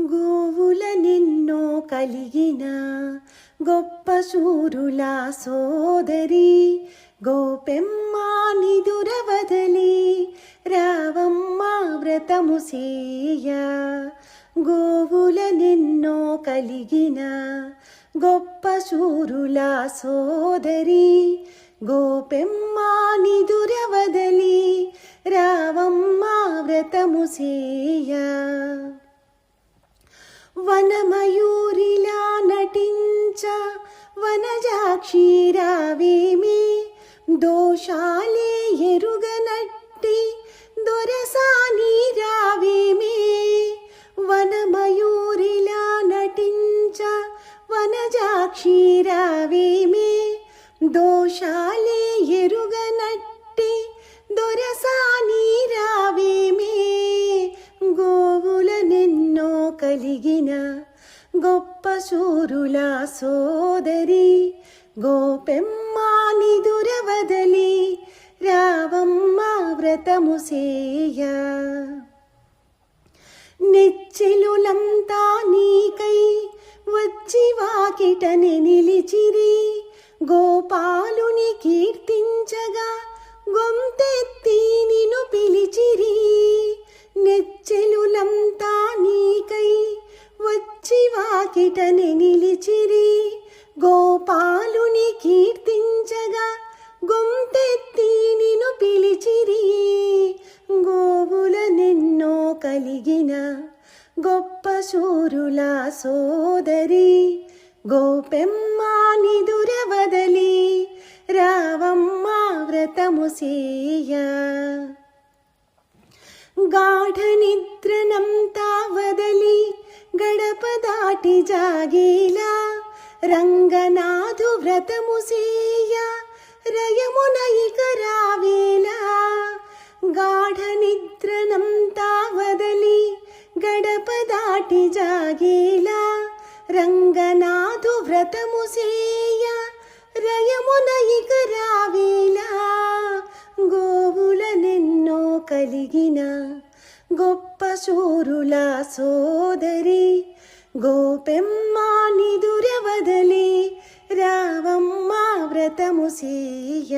గోవుల నిన్నో కలిగిన గొప్ప శూరుల సోదరి గోపెమ్మ నిదురవదలి రావమ్మ వ్రతము సేయ. గోవుల నిన్నో కలిగిన గొప్ప శూరుల సోదరి గోపెమ్మ నిదురవదలి రావమ్మ వ్రతము సేయ. വനമയൂരിലാ നടിഞ്ച വനജാക്ഷീരാവേമി ദോഷാലേ എരുകനട്ടി ദൊരസാനീരാവേമി വനമയൂരിലാ നടിഞ്ച വനജാക്ഷീരാവേമി ദോഷാലേ కలిగిన గొప్ప శూరుల సోదరి గోపెమ్మ నిదురవదలి రావమ్మ వ్రతము సేయ. నెచ్చెలులంతా నీకై వచ్చి వాకిటని నిలిచిరి గోపాలుని కీర్తించగా కలిగిన గొప్ప శూరుల సోదరి గోపెమ్మ నిదురవదలి రావమ్మ వ్రతము సేయ గాఢ నిద్రనంతా వదలి గడప దాటి జాగేలా రంగనాథు వ్రతము సేయ రయమున ఇక రావేలా గడప దాటి జాగేలా రంగనాథు వ్రతము సేయ రయమున ఇక రావేలా గోవుల నిన్నో కలిగిన గొప్ప శూరుల సోదరి గోపెమ్మ నిదురవదలి రావమ్మ వ్రతము సేయ